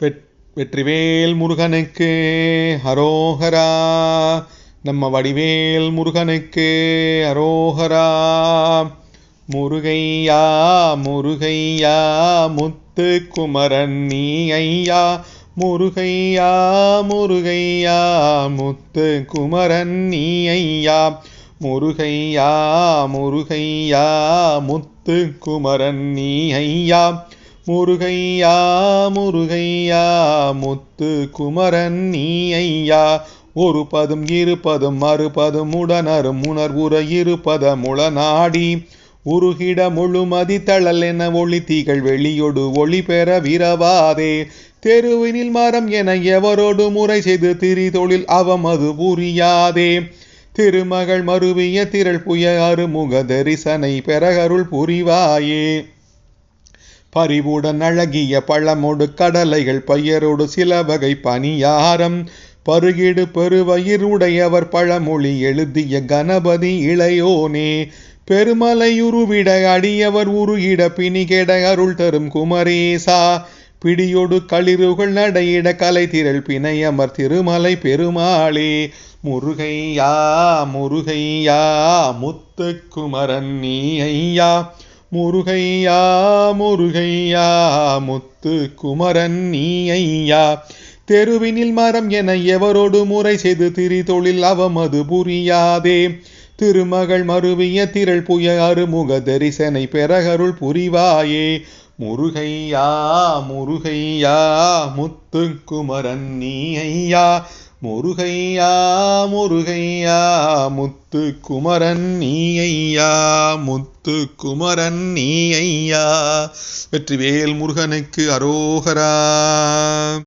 வெற்றிவேல் முருகனுக்கு ஹரோஹரா நம்ம வடிவேல் முருகனுக்கு அரோகரா. முருகையா முருகையா முத்து குமரன் நீ ஐயா முருகையா முருகையா முத்து குமரன் நீ ஐயா முருகையா முருகையா முத்து குமரன் நீ ஐயா முருகையா முருகையா முத்து குமரன் நீ ஐயா ஒரு பதும் இருபதும் மறுபதும் உடனரும் உணர்வுற இருபதம் உளநாடி. உருகிட முழுமதி தழல் என ஒளி தீகள் வெளியொடு ஒளி பெற விரவாதே. தெருவினில் மரம் என எவரோடு முறை செய்து திரி தொழில் அவமது புரியாதே. திருமகள் மருவிய திரள் புய அருமுக தரிசனை பெறகருள் புரிவாயே. பரிவுடன் அழகிய பழமொடு கடலைகள் பையரோடு சில வகை பணியாரம். பருகிடு பெருவயிருடையவர் பழமொழி எழுதிய கணபதி இளையோனே. பெருமலையுருவிட அடியவர் உருகிட பிணிகெட அருள் தரும் குமரேசா. பிடியொடு களிறுகள் நடையிட கலை திரள் பிணையமர் திருமலை பெருமாளே. முருகையா முருகையா முத்து குமரன் நீ ஐயா. முருகையா முருகையா முத்து குமரன் நீ ஐயா தெருவினில் மரம் என எவரோடு முறை செய்து திரிதொழில் அவமது புரியாதே. திருமகள் மருவிய திரள் புய அருமுக தரிசனை பெறகருள் புரிவாயே. முருகையா முருகையா முத்து குமரன் நீ ஐயா முருகையா முருகையா முத்து குமரன் நீ ஐயா முத்து குமரன் நீ ஐயா வெற்றிவேல் முருகனுக்கு அரோகரா.